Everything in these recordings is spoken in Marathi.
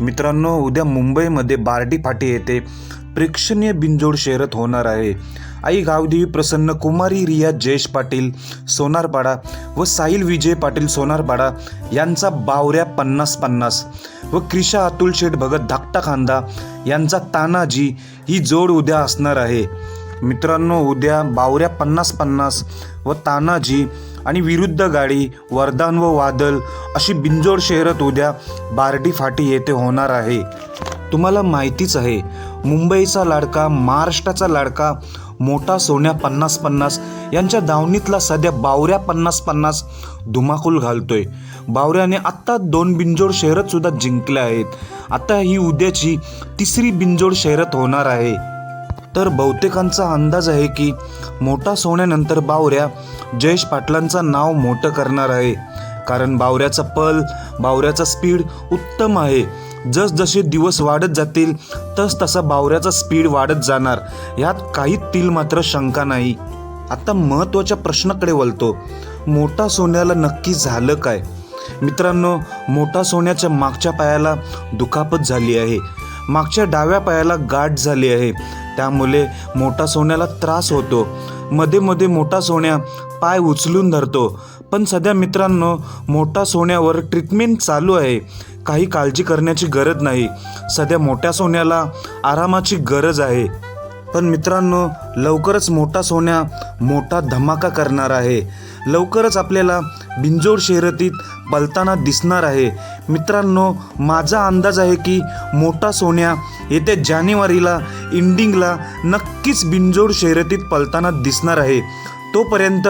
मित्रांनो उद्या मुंबईमध्ये बार्डी फाटी येथे प्रेक्षणीय बिंजोड शहरात होणार आहे. आई गावदेवी प्रसन्न कुमारी रिया जयेश पाटील सोनारपाडा व साहिल विजय पाटील सोनारपाडा यांचा बावऱ्या पन्नास पन्नास व क्रिशा अतुल शेठ भगत धाकटा खांदा यांचा तानाजी ही जोड उद्या असणार आहे. मित्रांनो उद्या बावऱ्या पन्नास पन्नास व तानाजी आणि विरुद्ध गाडी वरदान व वादल अशी बिंजोड शहरात उद्या बार्डी फाटी येथे होणार आहे. तुम्हाला माहितीच आहे मुंबईचा लाडका महाराष्ट्राचा लाडका मोठा सोन्या पन्नास पन्नास यांच्या दावणीतला सध्या बावऱ्या पन्नास पन्नास धुमाकूल घालतोय. बावऱ्याने आत्ता दोन बिंजोड शर्यत सुद्धा जिंकल्या आहेत. आता ही उद्याची तिसरी बिंजोड शहरात होणार आहे. तर बहुतेकांचा अंदाज आहे की मोठा सोन्यानंतर बावऱ्या जयेश पाटलांचं नाव मोठं करणार आहे. कारण बावऱ्याचा पल बावऱ्याचा स्पीड उत्तम आहे. जसजसे दिवस वाढत जातील तस तसा बावऱ्याचा स्पीड वाढत जाणार. यात काही तिल मात्र शंका नाही. आता महत्त्वाच्या प्रश्नाकडे वळतो. मोठा सोन्याला नक्की झालं काय? मित्रांनो मोठा सोन्याच्या मागच्या पायाला दुखापत झाली आहे. मागच्या डाव्या पायाला गाठ झाली आहे. त्यामुळे मोठा सोन्याला त्रास होतो. मध्ये मध्ये मोठा सोन्या पाय उचलून धरतो. पण सध्या मित्रांनो मोठा सोन्यावर ट्रीटमेंट चालू आहे. काही काळजी करण्याची गरज नाही. सध्या मोठ्या सोन्याला आरामाची गरज आहे. पण मित्रांनो लवकरच मोठा सोन्या मोठा धमाका करणार आहे. लवकरच आपल्याला बिंजोड शर्यतीत पलताना दिसणार आहे. मित्रांनो माझा अंदाज आहे की मोठा सोन्या येत्या जानेवारीला इंडिंगला नक्कीच बिंजोड शर्यतीत पलताना दिसणार आहे. तोपर्यंत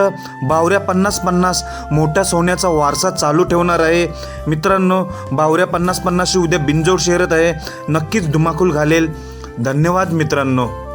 बावऱ्या पन्नास पन्नास मोठ्या सोन्याचा वारसा चालू ठेवणार आहे. मित्रांनो बावऱ्या पन्नास पन्नासची उद्या बिंजोड शर्यत आहे. नक्कीच धुमाकूल घालेल. धन्यवाद मित्रांनो.